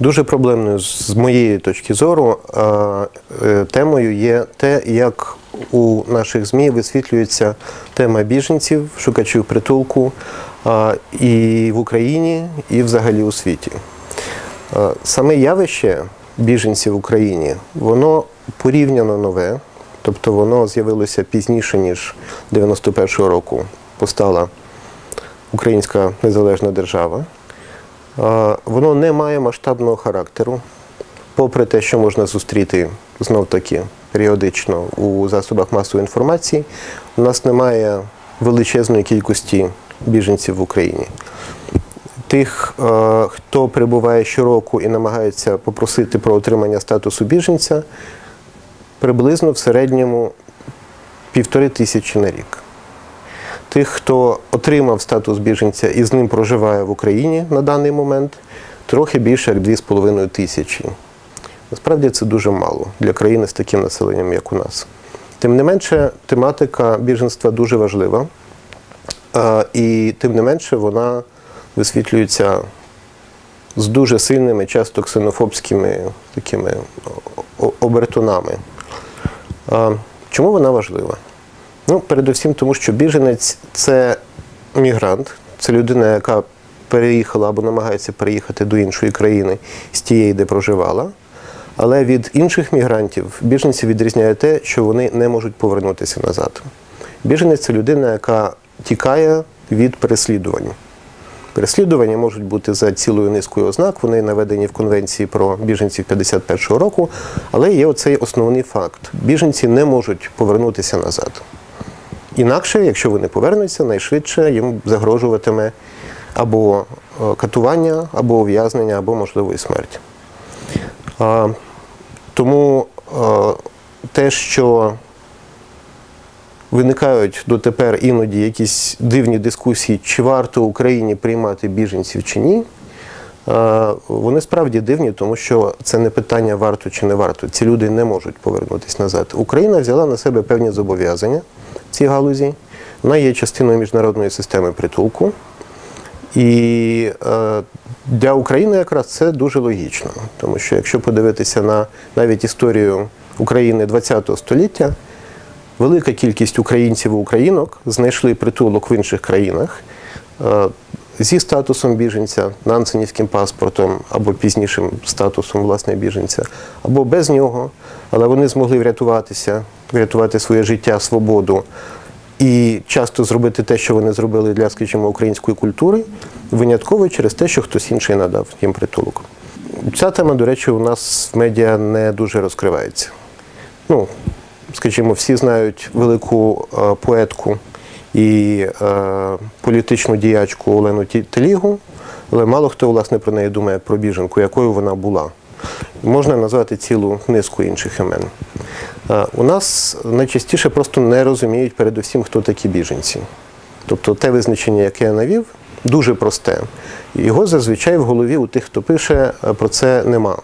Дуже проблемною з моєї точки зору е, е, темою є те, як у наших ЗМІ висвітлюється тема біженців, шукачів притулку е, і в Україні, і взагалі у світі. Саме явище біженців в Україні, воно порівняно нове, тобто воно з'явилося пізніше, ніж 91-го року постала Українська незалежна держава. Воно не має масштабного характеру, попри те, що можна зустріти знов таки періодично у засобах масової інформації, у нас немає величезної кількості біженців в Україні. Тих, хто прибуває щороку і намагається попросити про отримання статусу біженця, приблизно в середньому півтори тисячі на рік. Тих, хто отримав статус біженця і з ним проживає в Україні на даний момент, трохи більше як 2,5 тисячі. Насправді це дуже мало для країни з таким населенням, як у нас. Тим не менше, тематика біженства дуже важлива, е, і тим не менше вона висвітлюється з дуже сильними, часто ксенофобськими такими обертонами. Е, Чому вона важлива? Ну, передусім, тому що біженець це мігрант, це людина, яка переїхала або намагається переїхати до іншої країни з тієї, де проживала. Але від інших мігрантів біженців відрізняє те, що вони не можуть повернутися назад. Біженець це людина, яка тікає від переслідувань. Переслідування можуть бути за цілою низкою ознак, вони наведені в Конвенції про біженців 51-го року, але є оцей основний факт: біженці не можуть повернутися назад. Інакше, якщо вони повернуться, найшвидше їм загрожуватиме або е, катування, або ув'язнення, або можливо і смерть. Тому е, те, що виникають дотепер іноді якісь дивні дискусії, чи варто Україні приймати біженців чи ні, е, вони справді дивні, тому що це не питання варто чи не варто. Ці люди не можуть повернутися назад. Україна взяла на себе певні зобов'язання цій галузі. Вона є частиною міжнародної системи притулку. І е, для України якраз це дуже логічно, тому що якщо подивитися на навіть історію України ХХ століття, велика кількість українців і українок знайшли притулок в інших країнах е, зі статусом біженця, нансенівським паспортом або пізнішим статусом власне біженця, або без нього, але вони змогли врятуватися, врятувати своє життя, свободу і часто зробити те, що вони зробили для, скажімо, української культури, винятково через те, що хтось інший надав їм притулок. Ця тема, до речі, у нас в медіа не дуже розкривається. Ну, скажімо, всі знають велику е, поетку і е, політичну діячку Олену Телігу, але мало хто власне про неї думає про біженку, якою вона була. Можна назвати цілу низку інших імен. Е, У нас найчастіше просто не розуміють передусім, хто такі біженці. Тобто те визначення, яке я навів, дуже просте. Його зазвичай в голові у тих, хто пише, е, про це нема.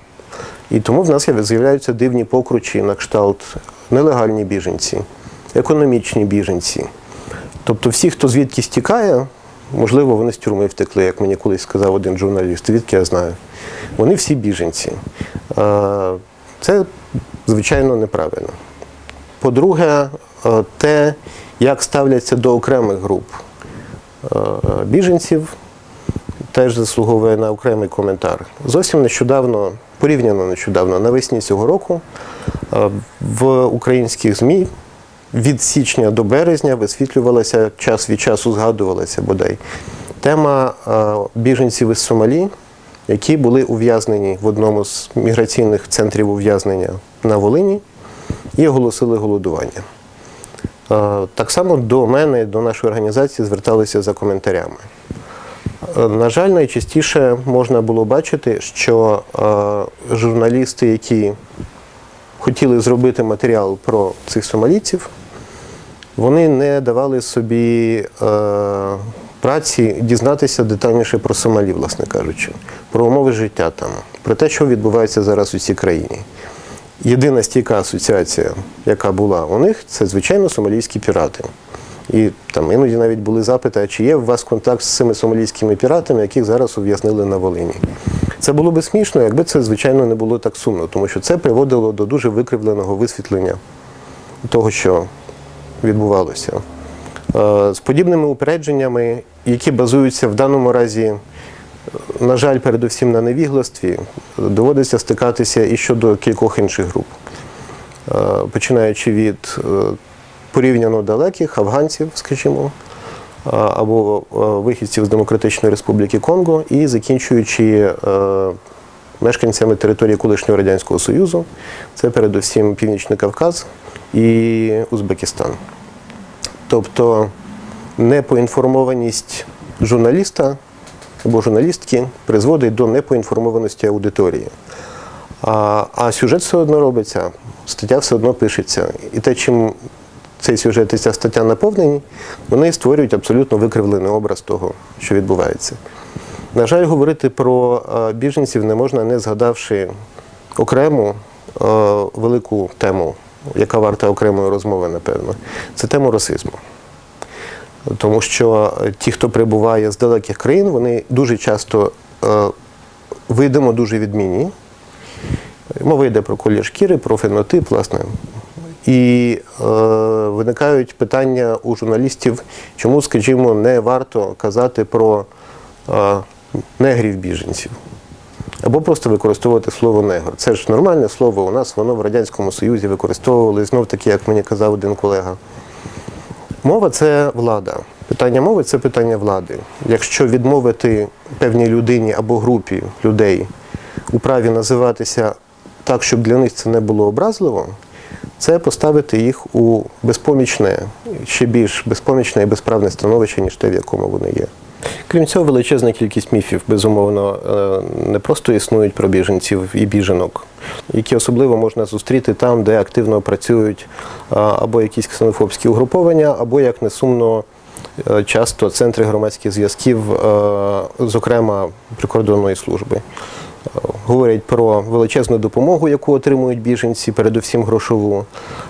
І тому в нас з'являються дивні покручі на кшталт нелегальні біженці, економічні біженці. Тобто всі, хто звідки стікає, можливо, вони з тюрми втекли, як мені колись сказав один журналіст, звідки я знаю. Вони всі біженці. Це, звичайно, неправильно. По-друге, те, як ставляться до окремих груп біженців, теж заслуговує на окремий коментар. Зовсім нещодавно, порівняно нещодавно, навесні цього року в українських ЗМІ від січня до березня висвітлювалася час від часу, згадувалася бодай тема е, біженців із Сомалі, які були ув'язнені в одному з міграційних центрів ув'язнення на Волині і оголосили голодування. Е, Так само до мене, до нашої організації зверталися за коментарями. Е, На жаль, найчастіше можна було бачити, що журналісти, які хотіли зробити матеріал про цих сомалійців, вони не давали собі е, праці дізнатися детальніше про Сомалі, власне кажучи, про умови життя там, про те, що відбувається зараз у цій країні. Єдина стійка асоціація, яка була у них, це звичайно сомалійські пірати. І там іноді навіть були запити, а чи є у вас контакт з цими сомалійськими піратами, яких зараз ув'язнили на Волині. Це було би смішно, якби це, звичайно, не було так сумно, тому що це приводило до дуже викривленого висвітлення того, що відбувалося. Е, З подібними упередженнями, які базуються в даному разі, на жаль, передусім на невігластві, доводиться стикатися і щодо кількох інших груп. Е, Починаючи від е, порівняно далеких афганців, скажімо, е, або е, вихідців з Демократичної Республіки Конго, і закінчуючи е, мешканцями території колишнього Радянського Союзу, це передусім Північний Кавказ і Узбекистан. Тобто непоінформованість журналіста або журналістки призводить до непоінформованості аудиторії. А сюжет все одно робиться, стаття все одно пишеться. І те, чим цей сюжет і ця стаття наповнені, вони створюють абсолютно викривлений образ того, що відбувається. На жаль, говорити про е, біженців не можна, не згадавши окрему е, велику тему, яка варта окремої розмови, напевно. Це тему расизму. Тому що ті, хто прибуває з далеких країн, вони дуже часто е, видимо дуже відмінні. Мова йде про колір шкіри, про фенотип, власне. І е, виникають питання у журналістів, чому, скажімо, не варто казати про е, негрів-біженців. Або просто використовувати слово негр. Це ж нормальне слово. У нас воно в Радянському Союзі використовували знов таки, як мені казав один колега. Мова це влада. Питання мови це питання влади. Якщо відмовити певній людині або групі людей у праві називатися так, щоб для них це не було образливо, це поставити їх у безпомічне, ще більш безпомічне і безправне становище, ніж те, в якому вони є. Крім цього, величезна кількість міфів, безумовно, е, не просто існують про біженців і біженок, які особливо можна зустріти там, де активно працюють або якісь ксенофобські угруповання, або, як не сумно, е, часто центри громадських зв'язків, е, зокрема прикордонної служби. Говорять про величезну допомогу, яку отримують біженці, передусім грошову,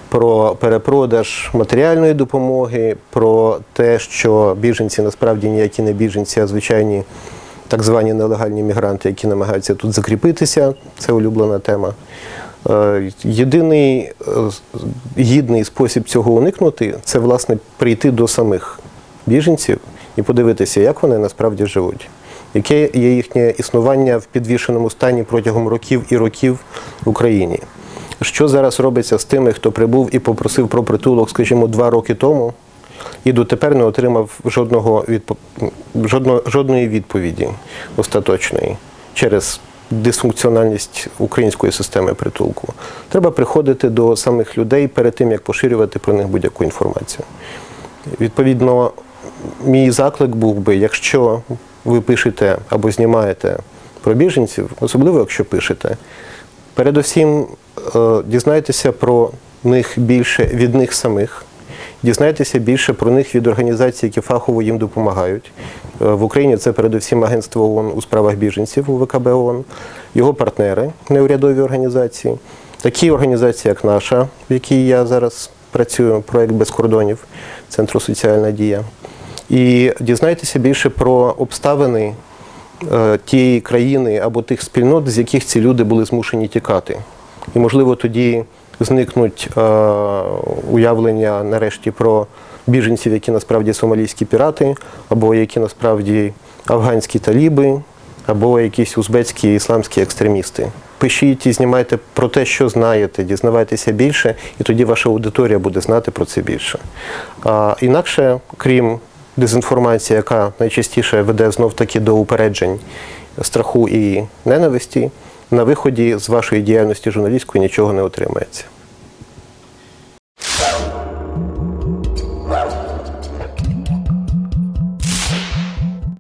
про перепродаж матеріальної допомоги, про те, що біженці насправді ніякі не біженці, а звичайні так звані нелегальні мігранти, які намагаються тут закріпитися. Це улюблена тема. Е, Єдиний е, гідний спосіб цього уникнути це власне прийти до самих біженців і подивитися, як вони насправді живуть, яке є їхнє існування в підвішеному стані протягом років і років в Україні. Що зараз робиться з тими, хто прибув і попросив про притулок, скажімо, два роки тому, і дотепер не отримав жодного відпо... жодно... жодної відповіді остаточної через дисфункціональність української системи притулку. Треба приходити до самих людей перед тим, як поширювати про них будь-яку інформацію. Відповідно, мій заклик був би, якщо ви пишете або знімаєте про біженців, особливо якщо пишете, передусім е, дізнайтеся про них більше від них самих. Дізнайтеся більше про них від організацій, які фахово їм допомагають. Е, В Україні це передусім агентство ООН у справах біженців у ВКБ ООН, його партнери, неурядові організації, такі організації, як наша, в якій я зараз працюю, проект без кордонів, Центру соціальна дія. І дізнайтеся більше про обставини е, тієї країни або тих спільнот, з яких ці люди були змушені тікати. І, можливо, тоді зникнуть е, уявлення нарешті про біженців, які насправді сомалійські пірати, або які насправді афганські таліби, або якісь узбецькі ісламські екстремісти. Пишіть і знімайте про те, що знаєте, дізнавайтеся більше, і тоді ваша аудиторія буде знати про це більше. А, інакше, крім дезінформації, яка найчастіше веде знов таки до упереджень, страху і ненависті, на виході з вашої діяльності журналістської нічого не отримається.